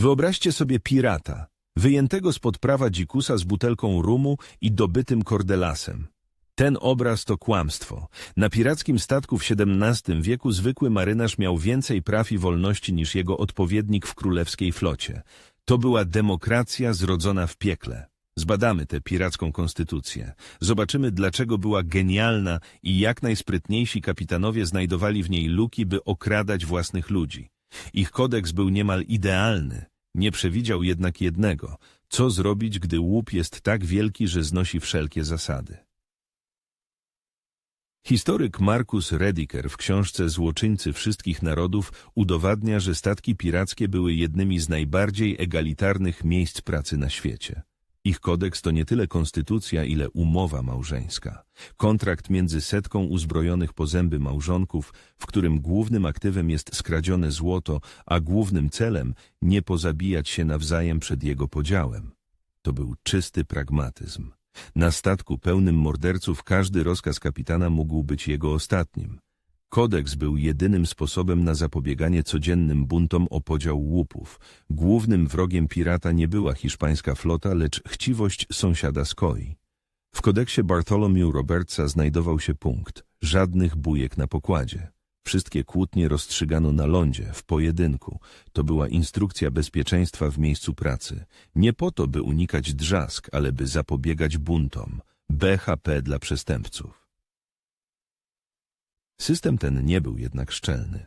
Wyobraźcie sobie pirata, wyjętego spod prawa dzikusa z butelką rumu i dobytym kordelasem. Ten obraz to kłamstwo. Na pirackim statku w XVII wieku zwykły marynarz miał więcej praw i wolności niż jego odpowiednik w królewskiej flocie. To była demokracja zrodzona w piekle. Zbadamy tę piracką konstytucję. Zobaczymy, dlaczego była genialna i jak najsprytniejsi kapitanowie znajdowali w niej luki, by okradać własnych ludzi. Ich kodeks był niemal idealny. Nie przewidział jednak jednego. Co zrobić, gdy łup jest tak wielki, że znosi wszelkie zasady? Historyk Markus Rediker w książce Złoczyńcy wszystkich narodów udowadnia, że statki pirackie były jednymi z najbardziej egalitarnych miejsc pracy na świecie. Ich kodeks to nie tyle konstytucja, ile umowa małżeńska. Kontrakt między setką uzbrojonych po zęby małżonków, w którym głównym aktywem jest skradzione złoto, a głównym celem nie pozabijać się nawzajem przed jego podziałem. To był czysty pragmatyzm. Na statku pełnym morderców każdy rozkaz kapitana mógł być jego ostatnim. Kodeks był jedynym sposobem na zapobieganie codziennym buntom o podział łupów. Głównym wrogiem pirata nie była hiszpańska flota, lecz chciwość sąsiada z Koi. W kodeksie Bartholomew Robertsa znajdował się punkt – żadnych bujek na pokładzie. Wszystkie kłótnie rozstrzygano na lądzie, w pojedynku. To była instrukcja bezpieczeństwa w miejscu pracy. Nie po to, by unikać drzask, ale by zapobiegać buntom. BHP dla przestępców. System ten nie był jednak szczelny.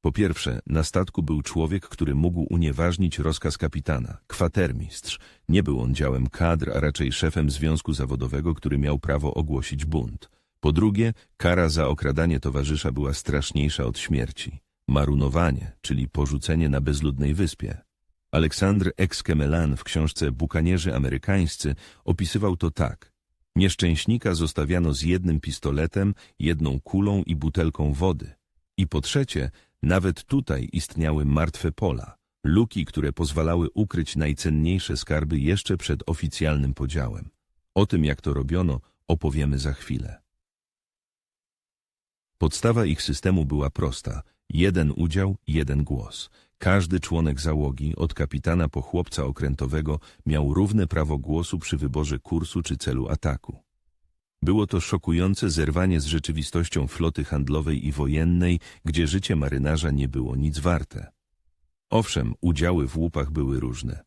Po pierwsze, na statku był człowiek, który mógł unieważnić rozkaz kapitana, kwatermistrz. Nie był on działem kadr, a raczej szefem związku zawodowego, który miał prawo ogłosić bunt. Po drugie, kara za okradanie towarzysza była straszniejsza od śmierci. Marunowanie, czyli porzucenie na bezludnej wyspie. Aleksandr Exkemelan w książce Bukanierzy amerykańscy opisywał to tak. Nieszczęśnika zostawiano z jednym pistoletem, jedną kulą i butelką wody. I po trzecie, nawet tutaj istniały martwe pola, luki, które pozwalały ukryć najcenniejsze skarby jeszcze przed oficjalnym podziałem. O tym, jak to robiono, opowiemy za chwilę. Podstawa ich systemu była prosta. Jeden udział, jeden głos. Każdy członek załogi, od kapitana po chłopca okrętowego, miał równe prawo głosu przy wyborze kursu czy celu ataku. Było to szokujące zerwanie z rzeczywistością floty handlowej i wojennej, gdzie życie marynarza nie było nic warte. Owszem, udziały w łupach były różne.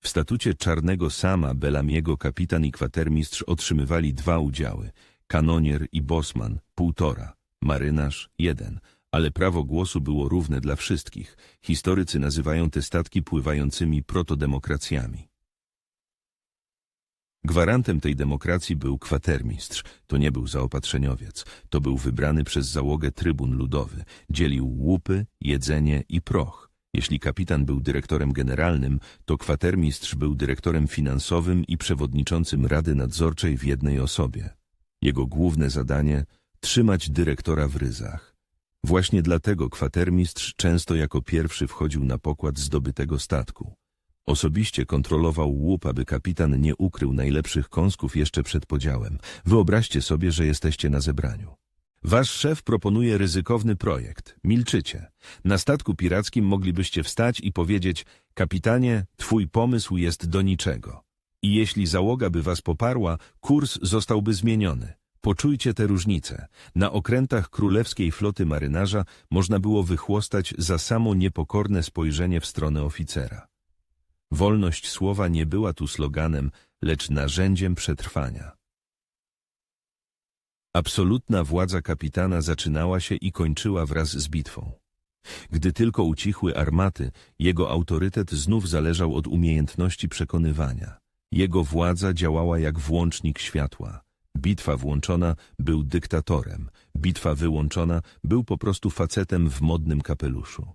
W statucie Czarnego Sama Belamiego kapitan i kwatermistrz otrzymywali dwa udziały, kanonier i bosman półtora, marynarz jeden, ale prawo głosu było równe dla wszystkich. Historycy nazywają te statki pływającymi protodemokracjami. Gwarantem tej demokracji był kwatermistrz. To nie był zaopatrzeniowiec. To był wybrany przez załogę trybun ludowy. Dzielił łupy, jedzenie i proch. Jeśli kapitan był dyrektorem generalnym, to kwatermistrz był dyrektorem finansowym i przewodniczącym Rady Nadzorczej w jednej osobie. Jego główne zadanie – trzymać dyrektora w ryzach. Właśnie dlatego kwatermistrz często jako pierwszy wchodził na pokład zdobytego statku. Osobiście kontrolował łup, aby kapitan nie ukrył najlepszych kąsków jeszcze przed podziałem. Wyobraźcie sobie, że jesteście na zebraniu. Wasz szef proponuje ryzykowny projekt. Milczycie. Na statku pirackim moglibyście wstać i powiedzieć Kapitanie, twój pomysł jest do niczego. I jeśli załoga by was poparła, kurs zostałby zmieniony. Poczujcie tę różnicę. Na okrętach królewskiej floty marynarza można było wychłostać za samo niepokorne spojrzenie w stronę oficera. Wolność słowa nie była tu sloganem, lecz narzędziem przetrwania. Absolutna władza kapitana zaczynała się i kończyła wraz z bitwą. Gdy tylko ucichły armaty, jego autorytet znów zależał od umiejętności przekonywania. Jego władza działała jak włącznik światła. Bitwa włączona był dyktatorem, bitwa wyłączona był po prostu facetem w modnym kapeluszu.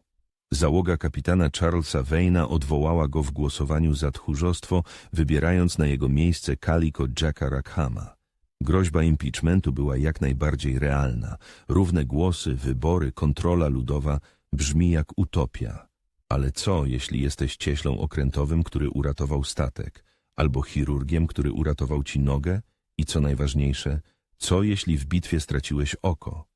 Załoga kapitana Charlesa Wayna odwołała go w głosowaniu za tchórzostwo, wybierając na jego miejsce Kaliko Jacka Rackhama. Groźba impeachmentu była jak najbardziej realna. Równe głosy, wybory, kontrola ludowa brzmi jak utopia. Ale co, jeśli jesteś cieślą okrętowym, który uratował statek, albo chirurgiem, który uratował ci nogę? I co najważniejsze, co jeśli w bitwie straciłeś oko?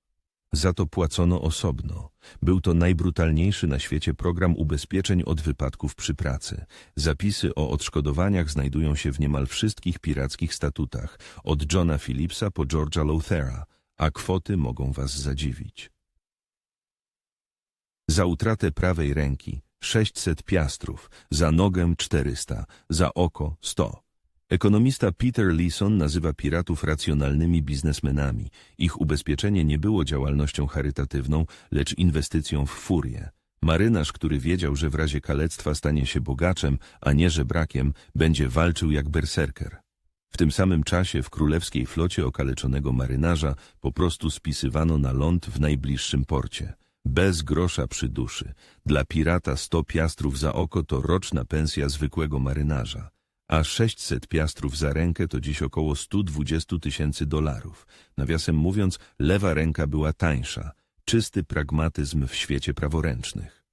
Za to płacono osobno. Był to najbrutalniejszy na świecie program ubezpieczeń od wypadków przy pracy. Zapisy o odszkodowaniach znajdują się w niemal wszystkich pirackich statutach, od Johna Phillipsa po George'a Lothera, a kwoty mogą was zadziwić. Za utratę prawej ręki 600 piastrów, za nogę 400, za oko 100. Ekonomista Peter Leeson nazywa piratów racjonalnymi biznesmenami. Ich ubezpieczenie nie było działalnością charytatywną, lecz inwestycją w furię. Marynarz, który wiedział, że w razie kalectwa stanie się bogaczem, a nie żebrakiem, będzie walczył jak berserker. W tym samym czasie w królewskiej flocie okaleczonego marynarza po prostu spisywano na ląd w najbliższym porcie. Bez grosza przy duszy. Dla pirata 100 piastrów za oko to roczna pensja zwykłego marynarza a 600 piastrów za rękę to dziś około 120 tysięcy dolarów. Nawiasem mówiąc, lewa ręka była tańsza. Czysty pragmatyzm w świecie praworęcznych.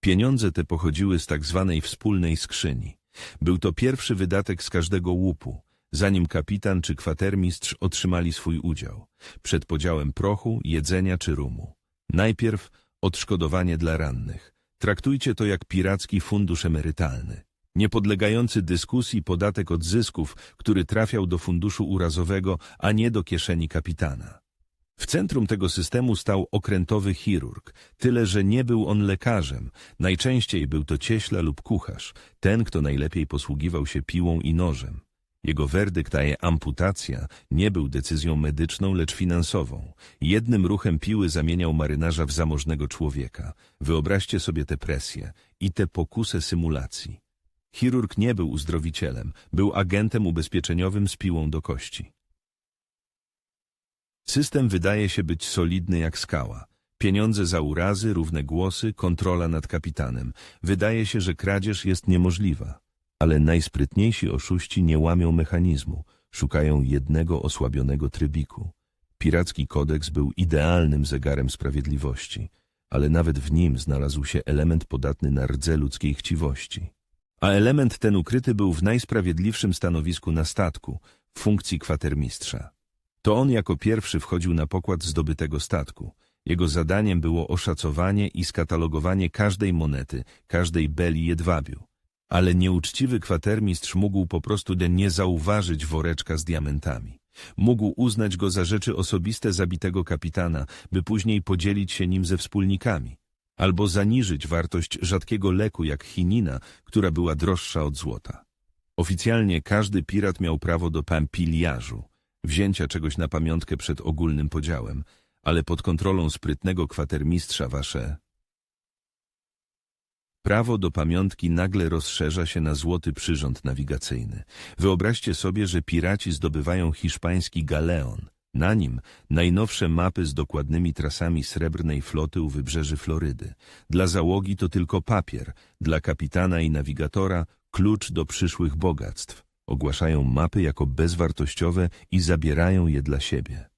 Pieniądze te pochodziły z tak zwanej wspólnej skrzyni. Był to pierwszy wydatek z każdego łupu, zanim kapitan czy kwatermistrz otrzymali swój udział, przed podziałem prochu, jedzenia czy rumu. Najpierw odszkodowanie dla rannych. Traktujcie to jak piracki fundusz emerytalny niepodlegający dyskusji podatek od zysków, który trafiał do funduszu urazowego, a nie do kieszeni kapitana. W centrum tego systemu stał okrętowy chirurg, tyle że nie był on lekarzem, najczęściej był to cieśla lub kucharz, ten, kto najlepiej posługiwał się piłą i nożem. Jego werdykt, a je amputacja, nie był decyzją medyczną, lecz finansową. Jednym ruchem piły zamieniał marynarza w zamożnego człowieka. Wyobraźcie sobie tę presję i tę pokusę symulacji. Chirurg nie był uzdrowicielem, był agentem ubezpieczeniowym z piłą do kości. System wydaje się być solidny jak skała. Pieniądze za urazy, równe głosy, kontrola nad kapitanem. Wydaje się, że kradzież jest niemożliwa. Ale najsprytniejsi oszuści nie łamią mechanizmu, szukają jednego osłabionego trybiku. Piracki kodeks był idealnym zegarem sprawiedliwości, ale nawet w nim znalazł się element podatny na rdze ludzkiej chciwości. A element ten ukryty był w najsprawiedliwszym stanowisku na statku, w funkcji kwatermistrza. To on jako pierwszy wchodził na pokład zdobytego statku. Jego zadaniem było oszacowanie i skatalogowanie każdej monety, każdej beli jedwabiu. Ale nieuczciwy kwatermistrz mógł po prostu nie zauważyć woreczka z diamentami. Mógł uznać go za rzeczy osobiste zabitego kapitana, by później podzielić się nim ze wspólnikami albo zaniżyć wartość rzadkiego leku jak chinina, która była droższa od złota. Oficjalnie każdy pirat miał prawo do pampiliarzu, wzięcia czegoś na pamiątkę przed ogólnym podziałem, ale pod kontrolą sprytnego kwatermistrza wasze Prawo do pamiątki nagle rozszerza się na złoty przyrząd nawigacyjny. Wyobraźcie sobie, że piraci zdobywają hiszpański galeon – na nim najnowsze mapy z dokładnymi trasami srebrnej floty u wybrzeży Florydy. Dla załogi to tylko papier, dla kapitana i nawigatora klucz do przyszłych bogactw. Ogłaszają mapy jako bezwartościowe i zabierają je dla siebie.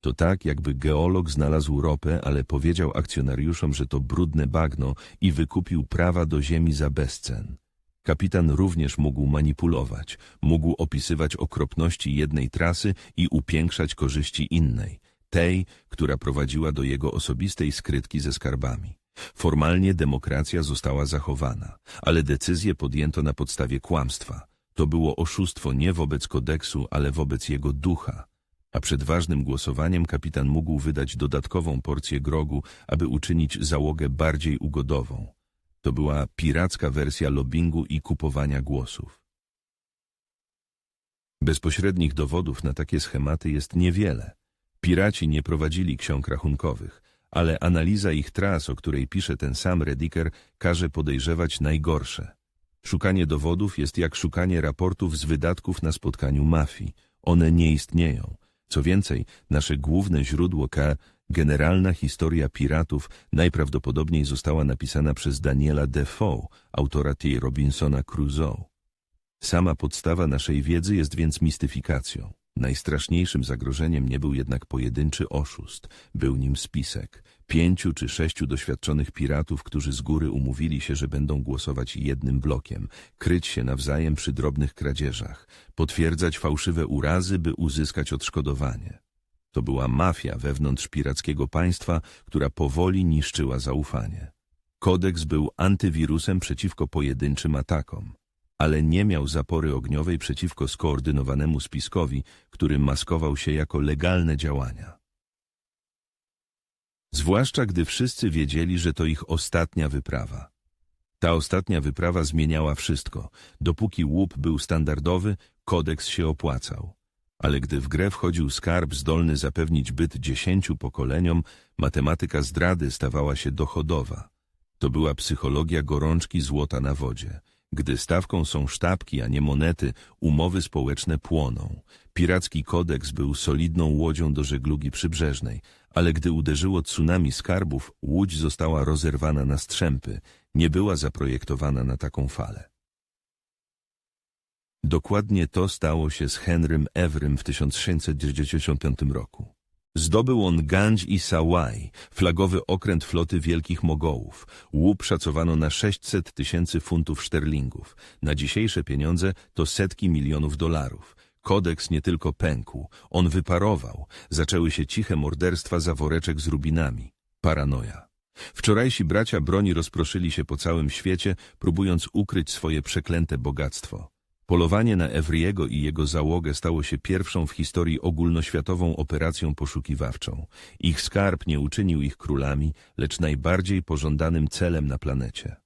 To tak, jakby geolog znalazł ropę, ale powiedział akcjonariuszom, że to brudne bagno i wykupił prawa do ziemi za bezcen. Kapitan również mógł manipulować, mógł opisywać okropności jednej trasy i upiększać korzyści innej, tej, która prowadziła do jego osobistej skrytki ze skarbami. Formalnie demokracja została zachowana, ale decyzje podjęto na podstawie kłamstwa. To było oszustwo nie wobec kodeksu, ale wobec jego ducha. A przed ważnym głosowaniem kapitan mógł wydać dodatkową porcję grogu, aby uczynić załogę bardziej ugodową. To była piracka wersja lobbingu i kupowania głosów. Bezpośrednich dowodów na takie schematy jest niewiele. Piraci nie prowadzili ksiąg rachunkowych, ale analiza ich tras, o której pisze ten sam Rediker, każe podejrzewać najgorsze. Szukanie dowodów jest jak szukanie raportów z wydatków na spotkaniu mafii. One nie istnieją. Co więcej, nasze główne źródło K Generalna historia piratów najprawdopodobniej została napisana przez Daniela Defoe, autora tej Robinsona Crusoe. Sama podstawa naszej wiedzy jest więc mistyfikacją. Najstraszniejszym zagrożeniem nie był jednak pojedynczy oszust, był nim spisek. Pięciu czy sześciu doświadczonych piratów, którzy z góry umówili się, że będą głosować jednym blokiem, kryć się nawzajem przy drobnych kradzieżach, potwierdzać fałszywe urazy, by uzyskać odszkodowanie. To była mafia wewnątrz pirackiego państwa, która powoli niszczyła zaufanie. Kodeks był antywirusem przeciwko pojedynczym atakom, ale nie miał zapory ogniowej przeciwko skoordynowanemu spiskowi, który maskował się jako legalne działania. Zwłaszcza gdy wszyscy wiedzieli, że to ich ostatnia wyprawa. Ta ostatnia wyprawa zmieniała wszystko. Dopóki łup był standardowy, kodeks się opłacał. Ale gdy w grę wchodził skarb zdolny zapewnić byt dziesięciu pokoleniom, matematyka zdrady stawała się dochodowa. To była psychologia gorączki złota na wodzie. Gdy stawką są sztabki, a nie monety, umowy społeczne płoną. Piracki kodeks był solidną łodzią do żeglugi przybrzeżnej, ale gdy uderzyło tsunami skarbów, łódź została rozerwana na strzępy, nie była zaprojektowana na taką falę. Dokładnie to stało się z Henrym Evrym w 1695 roku. Zdobył on Ganj i Sawai, flagowy okręt floty Wielkich Mogołów. Łup szacowano na 600 tysięcy funtów szterlingów. Na dzisiejsze pieniądze to setki milionów dolarów. Kodeks nie tylko pękł, on wyparował. Zaczęły się ciche morderstwa za woreczek z rubinami. Paranoja. Wczorajsi bracia broni rozproszyli się po całym świecie, próbując ukryć swoje przeklęte bogactwo. Polowanie na Evriego i jego załogę stało się pierwszą w historii ogólnoświatową operacją poszukiwawczą. Ich skarb nie uczynił ich królami, lecz najbardziej pożądanym celem na planecie.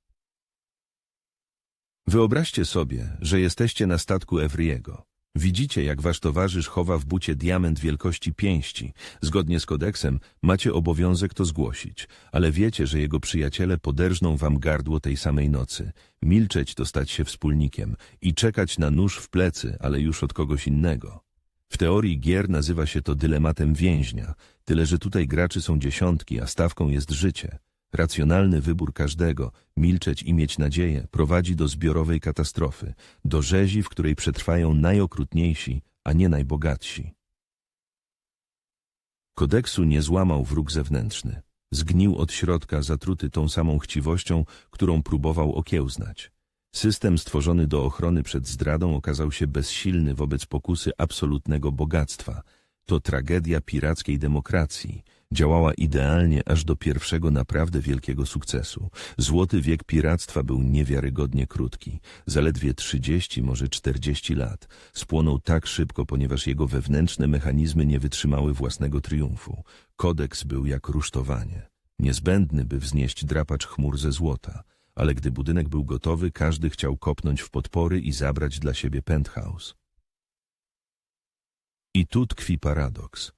Wyobraźcie sobie, że jesteście na statku Evriego. Widzicie, jak wasz towarzysz chowa w bucie diament wielkości pięści. Zgodnie z kodeksem macie obowiązek to zgłosić, ale wiecie, że jego przyjaciele poderżną wam gardło tej samej nocy. Milczeć to stać się wspólnikiem i czekać na nóż w plecy, ale już od kogoś innego. W teorii gier nazywa się to dylematem więźnia, tyle że tutaj graczy są dziesiątki, a stawką jest życie. Racjonalny wybór każdego, milczeć i mieć nadzieję, prowadzi do zbiorowej katastrofy, do rzezi, w której przetrwają najokrutniejsi, a nie najbogatsi. Kodeksu nie złamał wróg zewnętrzny. Zgnił od środka, zatruty tą samą chciwością, którą próbował okiełznać. System stworzony do ochrony przed zdradą okazał się bezsilny wobec pokusy absolutnego bogactwa. To tragedia pirackiej demokracji – Działała idealnie aż do pierwszego naprawdę wielkiego sukcesu. Złoty wiek piractwa był niewiarygodnie krótki. Zaledwie 30, może 40 lat. Spłonął tak szybko, ponieważ jego wewnętrzne mechanizmy nie wytrzymały własnego triumfu. Kodeks był jak rusztowanie. Niezbędny, by wznieść drapacz chmur ze złota. Ale gdy budynek był gotowy, każdy chciał kopnąć w podpory i zabrać dla siebie penthouse. I tu tkwi paradoks.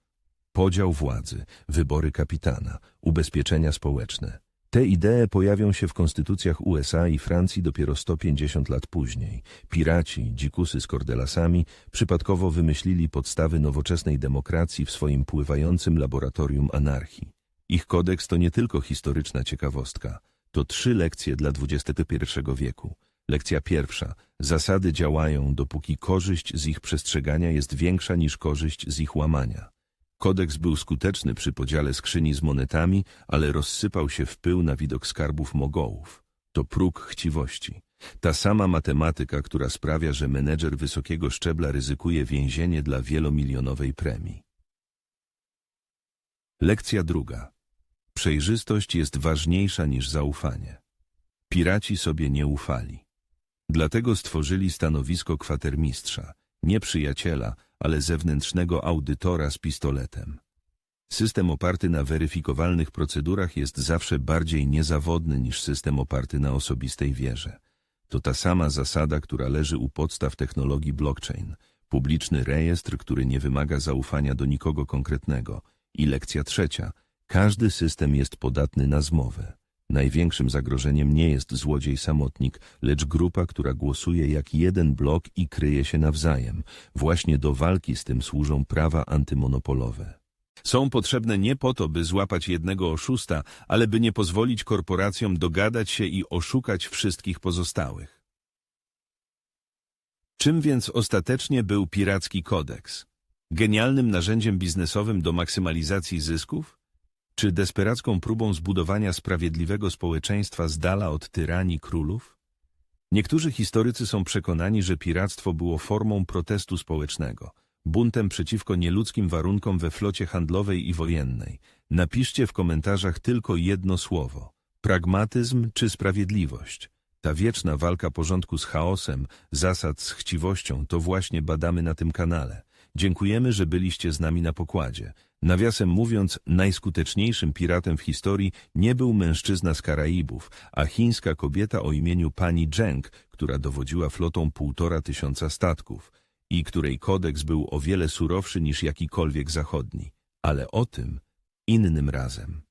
Podział władzy, wybory kapitana, ubezpieczenia społeczne. Te idee pojawią się w konstytucjach USA i Francji dopiero 150 lat później. Piraci, dzikusy z kordelasami przypadkowo wymyślili podstawy nowoczesnej demokracji w swoim pływającym laboratorium anarchii. Ich kodeks to nie tylko historyczna ciekawostka. To trzy lekcje dla XXI wieku. Lekcja pierwsza. Zasady działają, dopóki korzyść z ich przestrzegania jest większa niż korzyść z ich łamania. Kodeks był skuteczny przy podziale skrzyni z monetami, ale rozsypał się w pył na widok skarbów mogołów. To próg chciwości. Ta sama matematyka, która sprawia, że menedżer wysokiego szczebla ryzykuje więzienie dla wielomilionowej premii. Lekcja druga. Przejrzystość jest ważniejsza niż zaufanie. Piraci sobie nie ufali. Dlatego stworzyli stanowisko kwatermistrza, nie przyjaciela, ale zewnętrznego audytora z pistoletem. System oparty na weryfikowalnych procedurach jest zawsze bardziej niezawodny niż system oparty na osobistej wierze. To ta sama zasada, która leży u podstaw technologii blockchain. Publiczny rejestr, który nie wymaga zaufania do nikogo konkretnego. I lekcja trzecia. Każdy system jest podatny na zmowę. Największym zagrożeniem nie jest złodziej samotnik, lecz grupa, która głosuje jak jeden blok i kryje się nawzajem. Właśnie do walki z tym służą prawa antymonopolowe. Są potrzebne nie po to, by złapać jednego oszusta, ale by nie pozwolić korporacjom dogadać się i oszukać wszystkich pozostałych. Czym więc ostatecznie był piracki kodeks? Genialnym narzędziem biznesowym do maksymalizacji zysków? Czy desperacką próbą zbudowania sprawiedliwego społeczeństwa z dala od tyranii królów? Niektórzy historycy są przekonani, że piractwo było formą protestu społecznego. buntem przeciwko nieludzkim warunkom we flocie handlowej i wojennej. Napiszcie w komentarzach tylko jedno słowo. Pragmatyzm czy sprawiedliwość? Ta wieczna walka porządku z chaosem, zasad z chciwością, to właśnie badamy na tym kanale. Dziękujemy, że byliście z nami na pokładzie. Nawiasem mówiąc, najskuteczniejszym piratem w historii nie był mężczyzna z Karaibów, a chińska kobieta o imieniu pani Zheng, która dowodziła flotą półtora tysiąca statków i której kodeks był o wiele surowszy niż jakikolwiek zachodni. Ale o tym innym razem.